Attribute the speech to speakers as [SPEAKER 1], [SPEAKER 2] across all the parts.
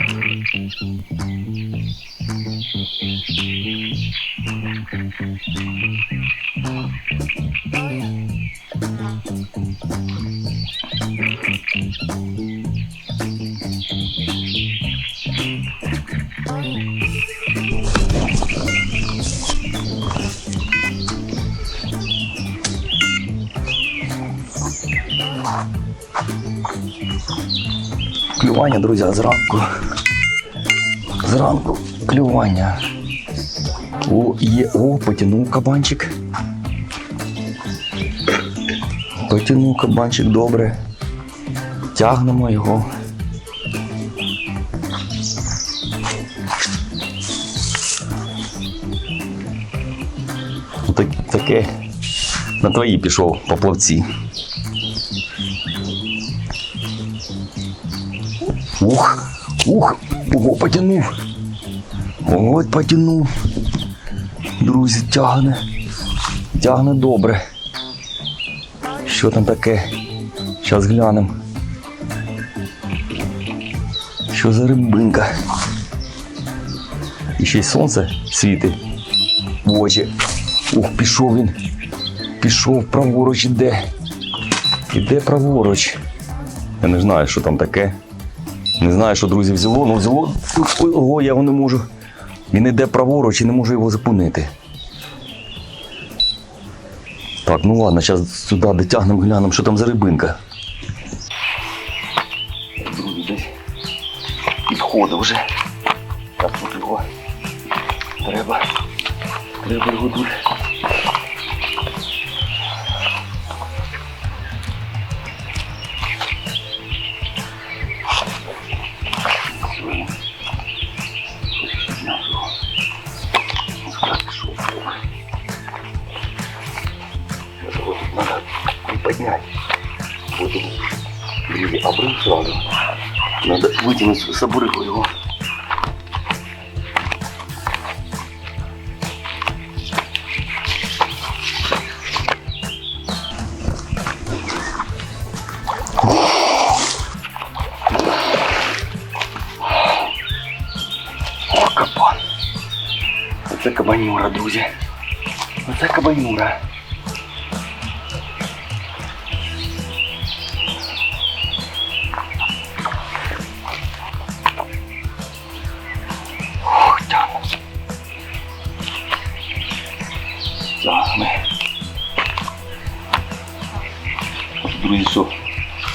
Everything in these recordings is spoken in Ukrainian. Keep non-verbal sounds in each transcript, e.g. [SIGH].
[SPEAKER 1] Oh, yeah. Клювання, друзі, зранку. Зранку клювання. О, є, о, потягнув кабанчик. Потягнув кабанчик добре. Тягнемо його. Так, таке на твої пішов по Ух, ух, ого, потянув. Ого, потянув. Друзі, тягне. Тягне добре. Що там таке? Зараз глянемо. Що за рибинка? І ще й сонце світить в. Ух, пішов він. Пішов праворуч іде. Іде праворуч. Я не знаю, що там таке. Не знаю, що друзі взяло, ну взяло. Ого, я його не можу. Він іде праворуч і не можу його зупинити. Так, ну ладно, зараз сюди дотягнемо, глянемо, що там за рибинка. Друзі, десь підходить вже. Так, тут його треба. Треба його тут. Надо вытянуть с обрыва его. О, кабан. Оце кабанюра, друзі. Оце кабанюра. Друзі, що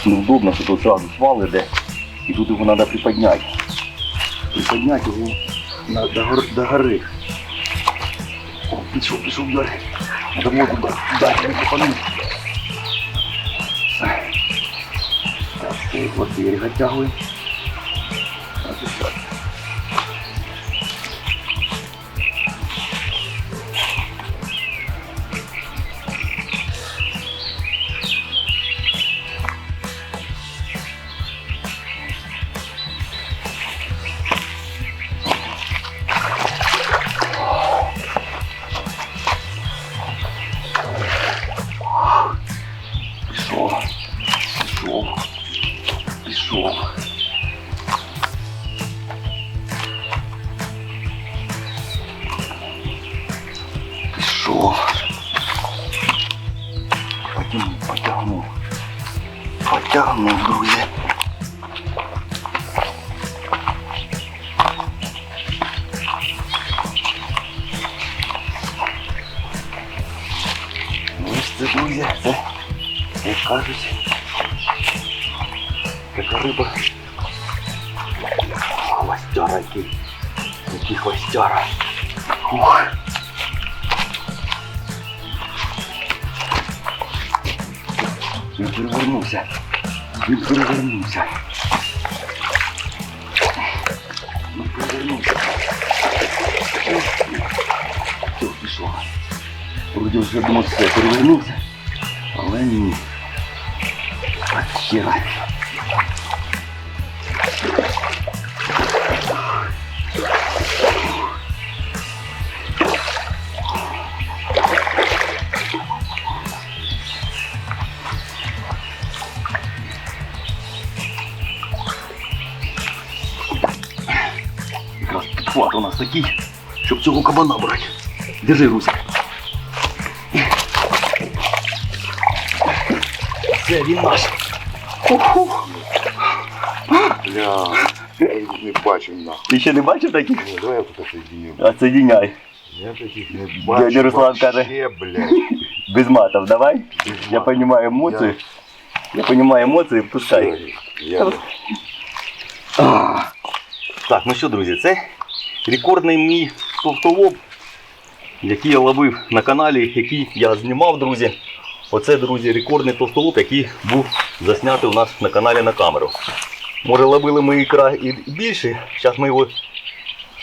[SPEAKER 1] неудобно, що тут одразу свал іде, і тут його треба приподняти. Приподняти його на, до, гор, до гори. О, пішов, пішов далі. Треба туди, далі не попану. Так, і от берег оттягуємо. Так, так. Потягнув, друзі. Ось це, друзі, це як кажуть, така риба. Хвостяра який. Який хвостяра. Ух. Він перевернувся. Він перевернувся. Він перевернувся. Все, пішло. Вроді вже думав, все, перевернувся. Але ні. А ще раз. У такий, щоб цього кабана брати. Держи, Руся. Це він наш.
[SPEAKER 2] Бля, я їх не бачив нахуй.
[SPEAKER 1] Ти ще не бачив таких?
[SPEAKER 2] Ну, давай я тут соединю.
[SPEAKER 1] Отсоединяй.
[SPEAKER 2] Я таких не бачив.
[SPEAKER 1] Дядя Руслан каже.
[SPEAKER 2] блядь. [LAUGHS]
[SPEAKER 1] Без матов, давай.
[SPEAKER 2] Без
[SPEAKER 1] Я понимаю эмоции. Я понимаю эмоции, пускай.
[SPEAKER 2] Я...
[SPEAKER 1] Так, ну що, друзі, це рекордний мій товстолоб, який я ловив на каналі, який я знімав, друзі. Оце, друзі, рекордний товстолоб, який був заснятий у нас на каналі на камеру. Може, ловили ми ікра і більше. Зараз ми його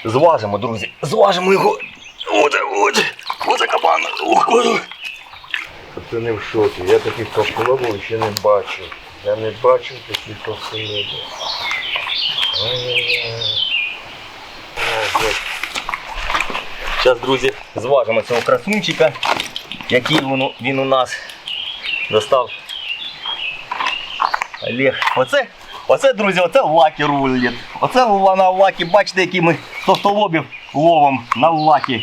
[SPEAKER 1] зважимо, друзі. Зважимо його. Оце, оце, оце кабан.
[SPEAKER 2] Це не в шокі. Я таких товстолобів ще не бачив. Я не бачив таких товстолобів.
[SPEAKER 1] Зараз, друзі, зважимо цього красунчика, який він, він у нас достав. Олег. Оце, оце, друзі, оце лакі рулет. Оце на лакі, бачите, які ми товстолобів ловом на лакі.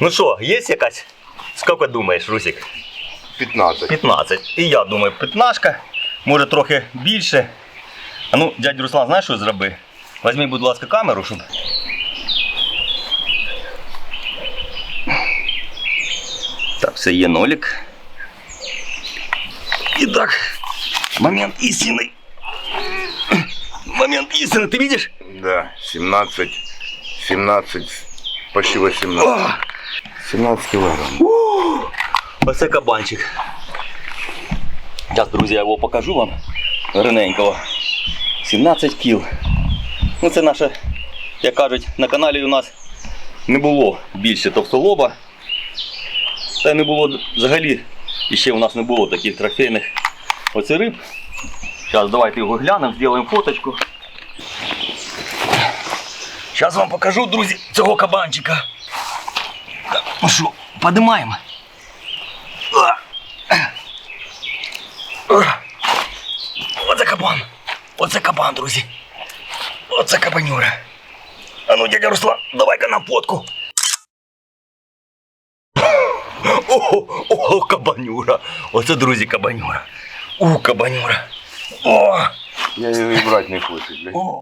[SPEAKER 1] Ну що, є якась? Скільки думаєш, Русик?
[SPEAKER 2] 15.
[SPEAKER 1] 15. І я думаю, 15, може трохи більше. А ну, дядь Руслан, знаєш, що зроби? Візьми, будь ласка, камеру, щоб. Так, все є нолик. І так, момент істини. Момент істини, ти бачиш?
[SPEAKER 2] Да, 17. 17. Почти 18. 17 килограмм.
[SPEAKER 1] Оце кабанчик. Зараз, друзі, я його покажу вам. Рененького. 17 кіл. Ну це наше, як кажуть, на каналі у нас не було більше товстолоба. Та не було взагалі, і ще у нас не було таких трофейних оце риб. Зараз давайте його глянемо, зробимо фоточку. Зараз вам покажу, друзі, цього кабанчика. Так, ну що, подимаємо. Оце кабан. Оце кабан, друзі. Оце кабанюра. А ну, дядя Руслан, давай-ка на фотку. О, о, кабанюра. Оце, друзі, кабанюра. У, кабанюра. О,
[SPEAKER 2] Я ее и брать не хочу, блядь.
[SPEAKER 1] о.